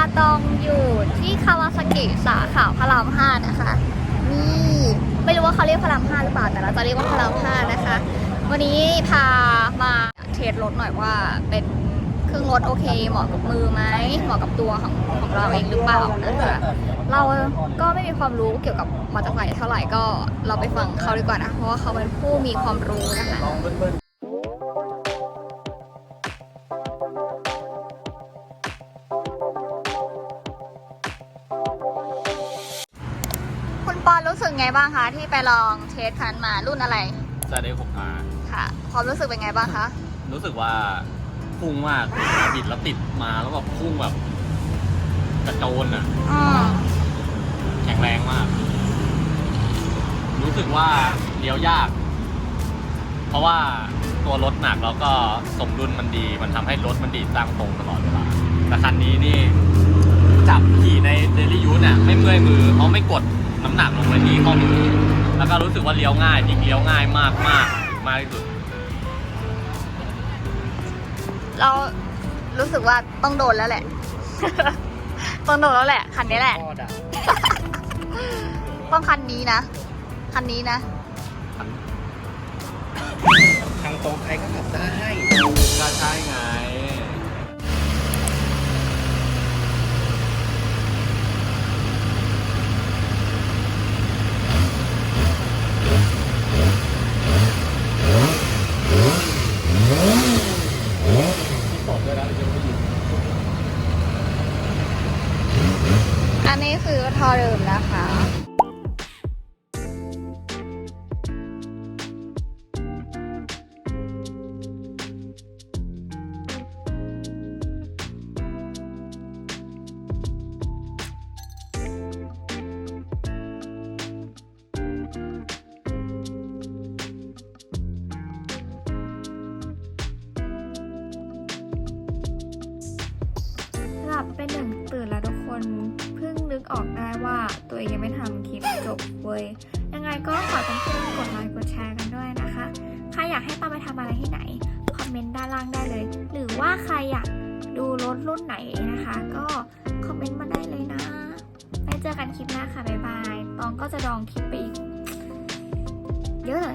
าตองอยู่ที่คาวาซากิสาขาพระรามห้านะคะ นี่ไม่รู้ว่าเขาเรียกพระรามห้าหรือเปล่า แต่เราจะเรียกว่าพระรามห้านะคะ วันนี้พามาเทสรถหน่อยว่าเป็นเครื่องรถโอเค เหมาะกับมือไหมเหมาะกับตัวของของเราเองหรือเปล่านะคะเราก็ไม่มีความรู้เกี่ยวกับมอเตอร์ไซค์เท่าไหร่ก็เราไปฟังเขาดีกว่านะเพราะว่าเขาเป็นผู้มีความรู้นะคะ อนรู้สึกไงบ้างคะที่ไปลองเทสคันมารุ่นอะไรจะได้หกมาค่ะ ความรู้สึกเป็นไงบ้างคะ รู้สึกว่าพุ่งมากบิดแล้วติดมาแล้วแบบพุ่งแบบกระโจนอะอืมแข็งแรงมาก รู้สึกว่าเลี้ยวยาก เพราะว่าตัวรถหนักแล้วก็สมดุลมันดี มันทำให้รถมันดีดตั้งตรงตลอดเวลาแต่คันนี้นี่ จับขี่ในเดลี่ยูเนี่ยไม่เมื่อยมือเพราะไม่กด น้ำหนักลงไปที่ข้อมือ แล้วก็รู้สึกว่าเลี้ยวง่ายพลิกเลี้ยวง่ายมากมากมากที่สุด เรารู้สึกว่าต้องโดนแล้วแหละ ต้องโดนแล้วแหละ คันนี้แหละพ่อด่าต้องคันนี้นะ คันนี้นะ ทางตรงใครก็ขับได้ก็ใช่ไงอันนี้คือทอเดิมนะคะหลับไปหนึ่ง ออกได้ว่าตัวเองยังไม่ทำคลิปจบเว้ย ยังไงก็ฝากเพื่อนๆกดไลค์กดแชร์กันด้วยนะคะ ใครอยากให้ปาไปทำอะไรที่ไหน คอมเมนต์ด้านล่างได้เลย หรือว่าใครอยากดูรถรุ่นไหนนะคะ ก็คอมเมนต์มาได้เลยนะ ไว้เจอกันคลิปหน้าค่ะ บ๊ายบาย ตองก็จะดองคลิปไปอีก เยอะเลย